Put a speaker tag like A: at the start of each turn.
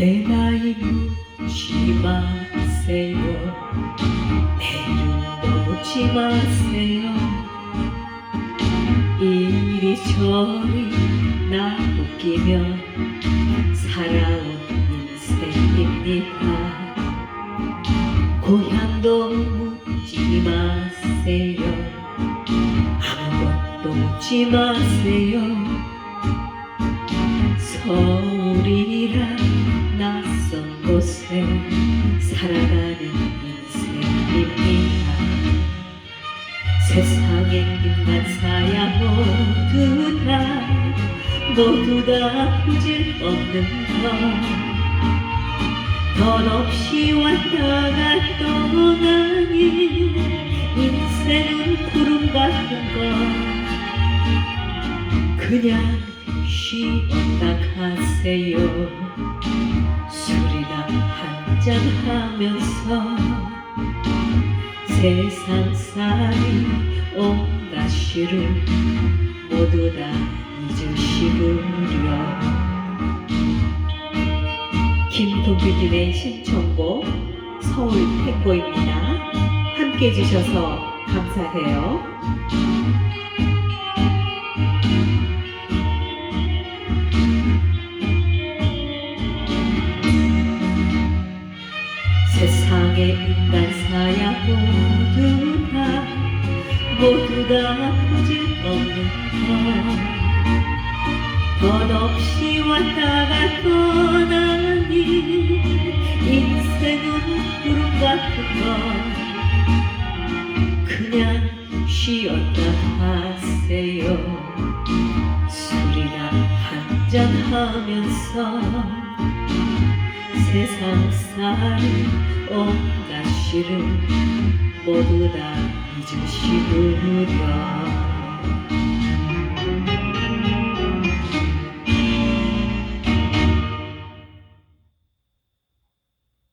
A: 내 나이 묻지 마세요. 내일도 묻지 마세요. 이리 저리 나 웃기면 살아온 인생입니다. 고향도 묻지 마세요. 아무것도 묻지 마세요. 서울이란 낯선 곳에 살아가는 인생입니다. 세상에 인간사야 모두 다 모두 다 부질 없는 것돈 없이 왔다가 떠나니 인생은 구름 같은 것. 그냥 쉬었다 가세요 한잔 하면서 세상살이 온갖 시를 모두 다 잊으시구려. 김동규님의 신청곡 서울 탱고입니다. 함께 해주셔서 감사해요 세상의 인간사야 모두 다 모두 다 부질 없는 것돈 없이 왔다가 떠나니 인생은 구름 같은 것 그냥 쉬었다 하세요. 술이나 한잔 하면서 세상살이 온갖 시를 모두 다 잊으시구려